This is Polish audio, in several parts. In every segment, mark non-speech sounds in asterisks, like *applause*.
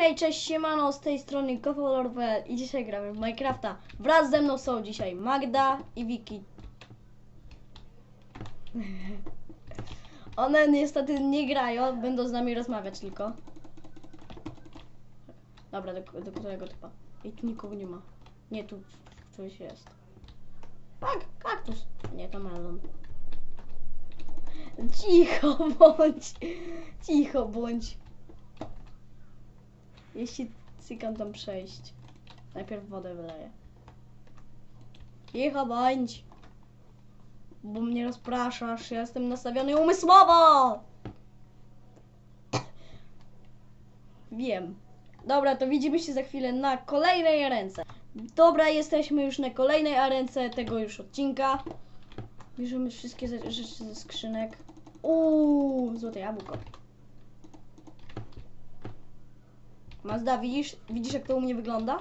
Hej, cześć, siemano, z tej strony Kofolor.pl i dzisiaj gramy w Minecrafta. Wraz ze mną są dzisiaj Magda i Wiki. *laughs* One niestety nie grają, będą z nami rozmawiać tylko. Dobra, do, do którego typa? I tu nikogo nie ma. Nie, tu coś jest. Tak, kaktus. Nie, to melon. Cicho bądź. Cicho bądź. Jeśli cykam tam przejść. Najpierw wodę wyleję. Cicho bądź. Bo mnie rozpraszasz, ja jestem nastawiony umysłowo! Wiem. Dobra, to widzimy się za chwilę na kolejnej ręce. Dobra, jesteśmy już na kolejnej arence tego już odcinka. Bierzemy wszystkie ze- rzeczy ze skrzynek. Uuu, złote jabłko. Mazda, widzisz, widzisz jak to u mnie wygląda?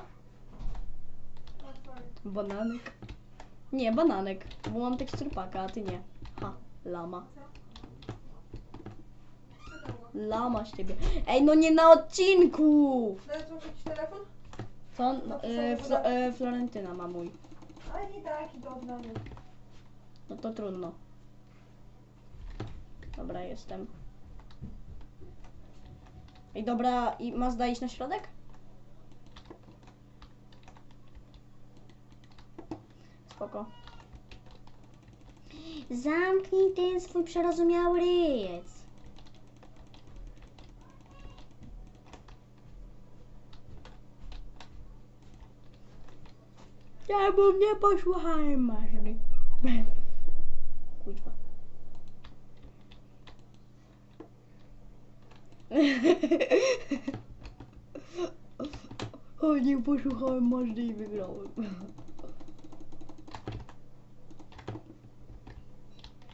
Bananek. Nie, bananek, bo mam teksturpaka, a ty nie. Ha, lama. Lama z ciebie. Ej, no nie na odcinku! Teraz telefon? Co? No, e, Flo, e, Florentyna ma mój. Ale nie taki do odmiany. No to trudno. Dobra, jestem. I dobra, i Mazda iść na środek? Spoko. Zamknij ten swój przerozumiały ryjec. Ja bym nie posłuchałem Mazdy. *laughs* O, nie posłuchałem Mazdy i wygrałem.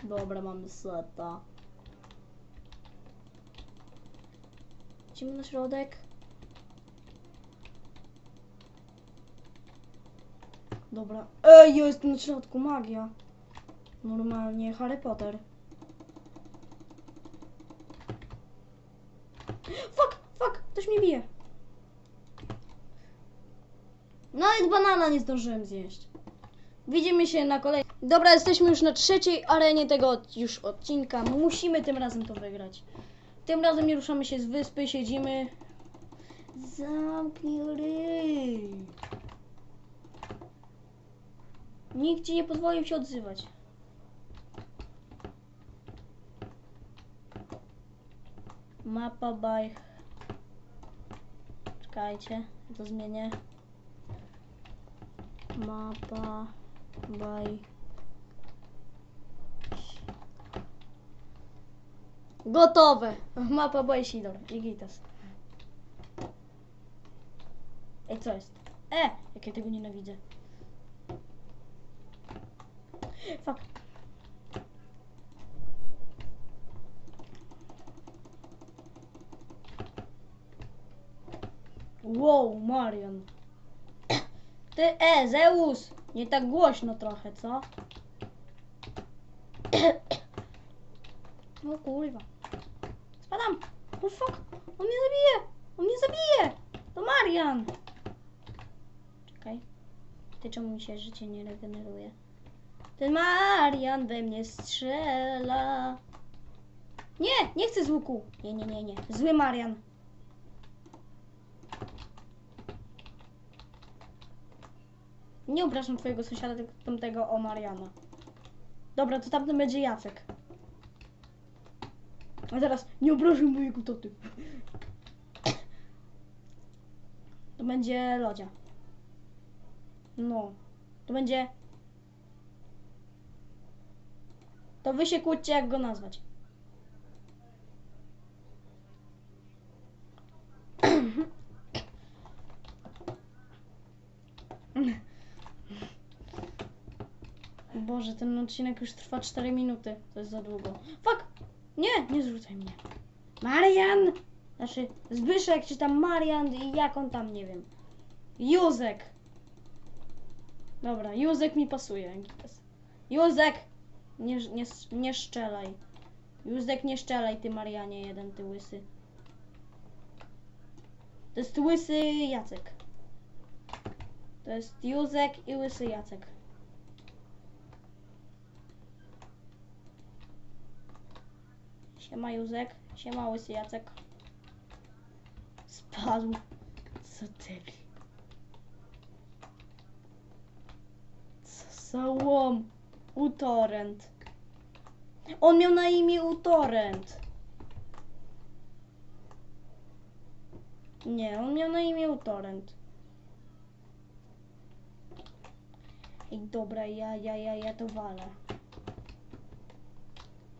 Dobra, mamy seta. Idziemy na środek. Dobra. Ej, jestem na środku, magia. Normalnie Harry Potter. Fuck, fuck, ktoś mnie bije. Nawet banana nie zdążyłem zjeść. Widzimy się na kolej. Dobra, jesteśmy już na trzeciej arenie tego już odcinka. Musimy tym razem to wygrać. Tym razem nie ruszamy się z wyspy, siedzimy. Zamknij. Nikt ci nie pozwolił się odzywać. Mapa by... Czekajcie, to zmienię. Mapa by... Gotowe! Mapa by Sidor i. Ej, co jest? E! Jak ja tego nienawidzę. Fuck. Wow, Marian. Ty, e, Zeus! Nie tak głośno trochę, co? No kurwa. Spadam! Oh fuck! On mnie zabije! On mnie zabije! To Marian! Czekaj. Ty czemu mi się życie nie regeneruje? Ten Marian we mnie strzela. Nie, nie chcę z łuku. Nie, nie, nie, nie. Zły Marian. Nie obrażam twojego sąsiada, tylko tamtego o Mariana. Dobra, to tamten będzie Jacek. A teraz nie obrażam mojego taty. To będzie Lodzia. No. To będzie... To wy się kłóćcie, jak go nazwać. *clears throat* Boże, ten odcinek już trwa 4 minuty. To jest za długo. Fuck! Nie, nie zrzucaj mnie. Marian! Znaczy, Zbyszek, czy tam Marian i jak on tam, nie wiem. Józek. Dobra, Józek mi pasuje. Józek! Nie, nie, nie szczelaj. Józek, nie szczelaj, ty Marianie, jeden, ty łysy. To jest łysy Jacek. To jest Józek i łysy Jacek. Siema Józek, siema łysy Jacek. Spadł. Co debil. Co za łom. Utorrent. On miał na imię Utorrent. Nie, on miał na imię Utorrent. Ej, dobra, ja, ja, ja, ja to walę.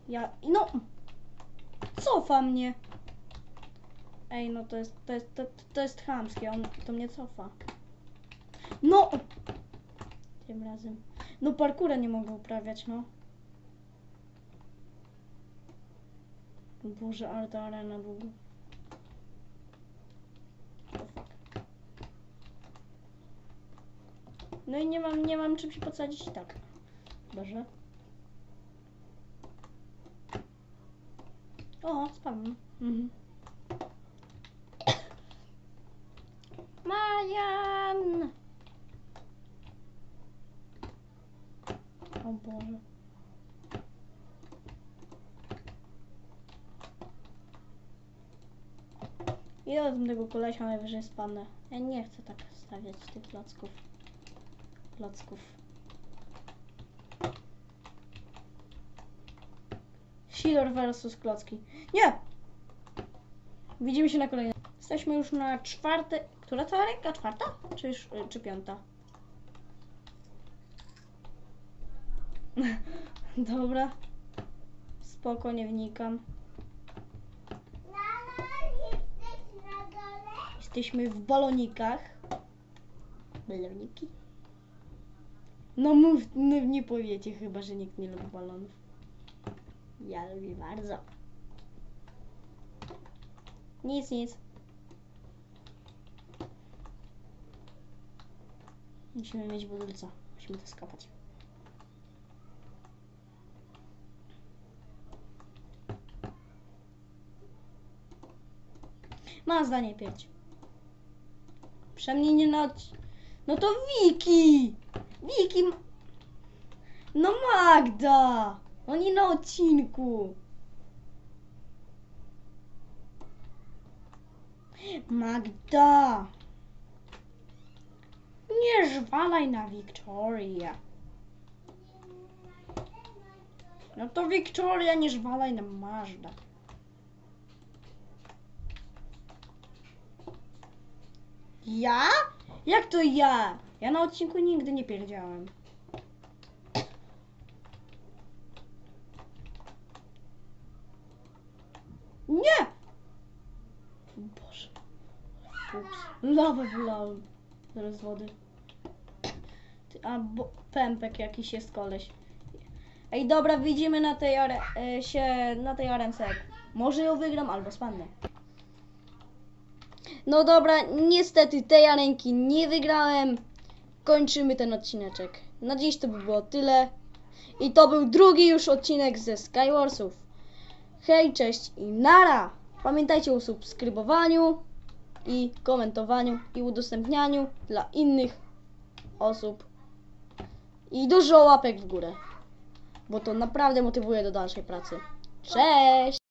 Ja, no! Cofa mnie! Ej, no to jest, to jest, to, to jest chamskie, on to mnie cofa. No! Tym razem. No parkura nie mogę uprawiać, no. Boże, ale ta arena długo. No i nie mam, nie mam czym się podsadzić i tak. Boże. O, spadłem. Mhm. Marian! O Boże. Ile tam tego kolesia najwyżej spadnę? Ja nie chcę tak stawiać tych klocków. Klocków. Sealer versus klocki. Nie! Widzimy się na kolejnym. Jesteśmy już na czwarte. Która to ręka? Czwarta? Czy, y, czy piąta? *laughs* Dobra. Spoko, nie wnikam. Jesteśmy w balonikach. Baloniki? No mów, no nie powiecie chyba, że nikt nie lubi balonów. Ja lubię bardzo. Nic, nic. Musimy mieć budulca. Musimy to skopać. Ma zdanie pięć. Przynajmniej nie na... No to Wiki! Wiki... No Magda! Nie na odcinku. Magda! Nie żwalaj na Wiktorię. No to Wiktoria, nie żwalaj na Magda. Ja? Jak to ja? Ja na odcinku nigdy nie pierdziałem. Nie! Boże. Ups. Lawę wylałem. Zaraz wody. A bo, pępek jakiś jest koleś. Ej, dobra, widzimy na tej are, e, się na tej arence. Może ją wygram albo spadnę. No dobra, niestety tej arenki nie wygrałem. Kończymy ten odcineczek. Na dziś to by było tyle. I to był drugi już odcinek ze Skywarsów. Hej, cześć i nara! Pamiętajcie o subskrybowaniu i komentowaniu i udostępnianiu dla innych osób. I dużo łapek w górę, bo to naprawdę motywuje do dalszej pracy. Cześć!